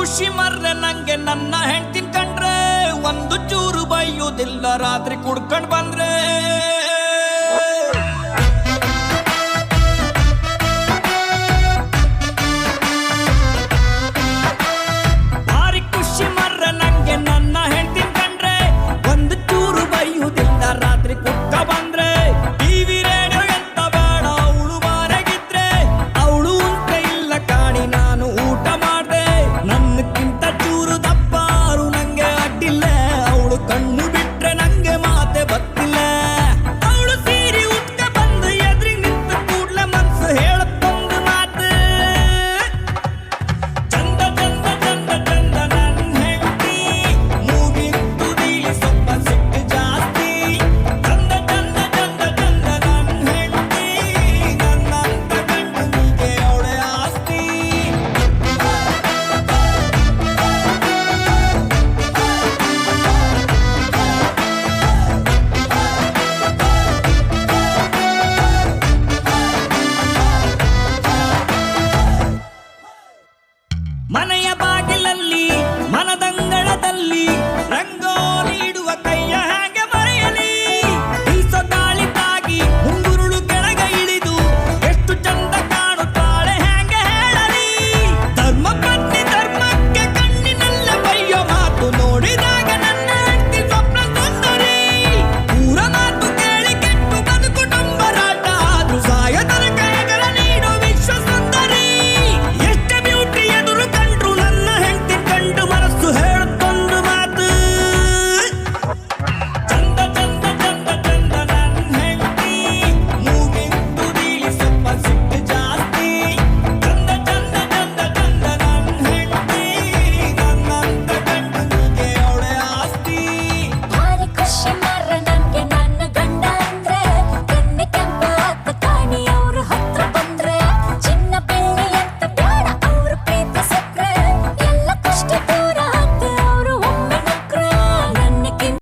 ಖುಷಿ ಮರ್ರೆ ನಂಗೆ ನನ್ನ ಹೆಂಡ್ತಿನ್ ಕಂಡ್ರೆ ಒಂದು ಚೂರು ಬೈಯುವುದಿಲ್ಲ ರಾತ್ರಿ ಕುಡ್ಕೊಂಡ್ ಬಂದ್ರೆ.